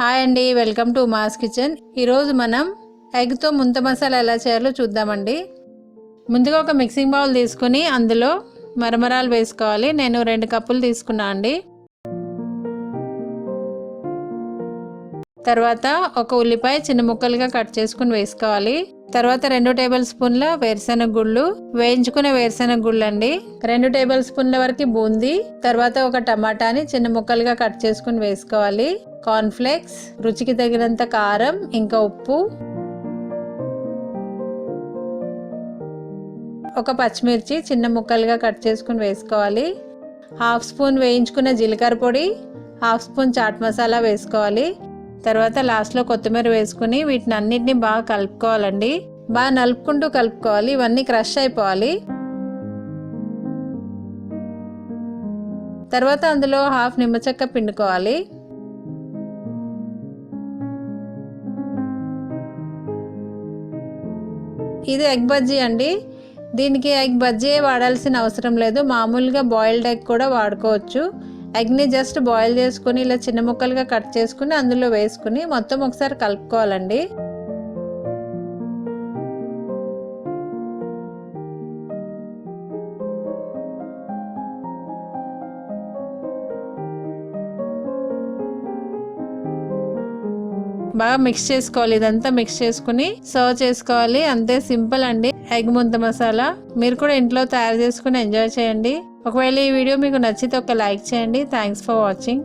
Hi అండి welcome to mass kitchen. ఈరోజు మనం ఎగ్తో ముంత మసాలా ఎలా చేయాలో చూద్దామండి. ముందుగా ఒక మిక్సింగ్ బౌల్ తీసుకుని అందులో మరమరాలు వేసుకోవాలి. నేను రెండు కప్పులు తీసుకున్నా అండి. తర్వాత ఒక ఉల్లిపాయ చిన్న ముక్కలుగా కట్ చేసుకుని వేసుకోవాలి. తర్వాత రెండు టేబుల్ స్పూన్ల వేరుశెనగ గుళ్ళు వేయించుకునే వేరుశెనగ గుళ్ళు అండి రెండు టేబుల్ స్పూన్ల వరకు బూందీ తర్వాత ఒక టమాటాని చిన్న ముక్కలుగా కట్ చేసుకుని వేసుకోవాలి. కార్న్ఫ్లేక్స్ రుచికి తగినంత కారం ఇంకా ఉప్పు. ఒక పచ్చిమిర్చి చిన్న ముక్కలుగా కట్ చేసుకుని వేసుకోవాలి. హాఫ్ స్పూన్ వేయించుకున్న జీలకర్ర పొడి హాఫ్ స్పూన్ చాట్ మసాలా వేసుకోవాలి. తర్వాత లాస్ట్లో కొత్తిమీర వేసుకుని వీటిని అన్నిటిని బాగా కలుపుకోవాలండి. బాగా నలుపుకుంటూ కలుపుకోవాలి ఇవన్నీ క్రష్ అయిపోవాలి. తర్వాత అందులో హాఫ్ నిమ్మచెక్క పిండుకోవాలి. ఇది ఎగ్ బజ్జీ అండి. దీనికి ఎగ్ బజ్జీ వాడాల్సిన అవసరం లేదు. మామూలుగా బాయిల్డ్ ఎగ్ కూడా వాడుకోవచ్చు. ఎగ్ని జస్ట్ బాయిల్ చేసుకుని ఇలా చిన్న ముక్కలుగా కట్ చేసుకుని అందులో వేసుకుని మొత్తం ఒకసారి కలుపుకోవాలండి. బాగా మిక్స్ చేసుకోవాలి. ఇదంతా మిక్స్ చేసుకుని సర్వ్ చేసుకోవాలి. అంతే సింపుల్ అండి. ఎగ్ ముంత మసాలా. మీరు కూడా ఇంట్లో తయారు చేసుకుని ఎంజాయ్ చేయండి. ఒకవేళ ఈ వీడియో మీకు నచ్చితే ఒక లైక్ చేయండి. Thanks for watching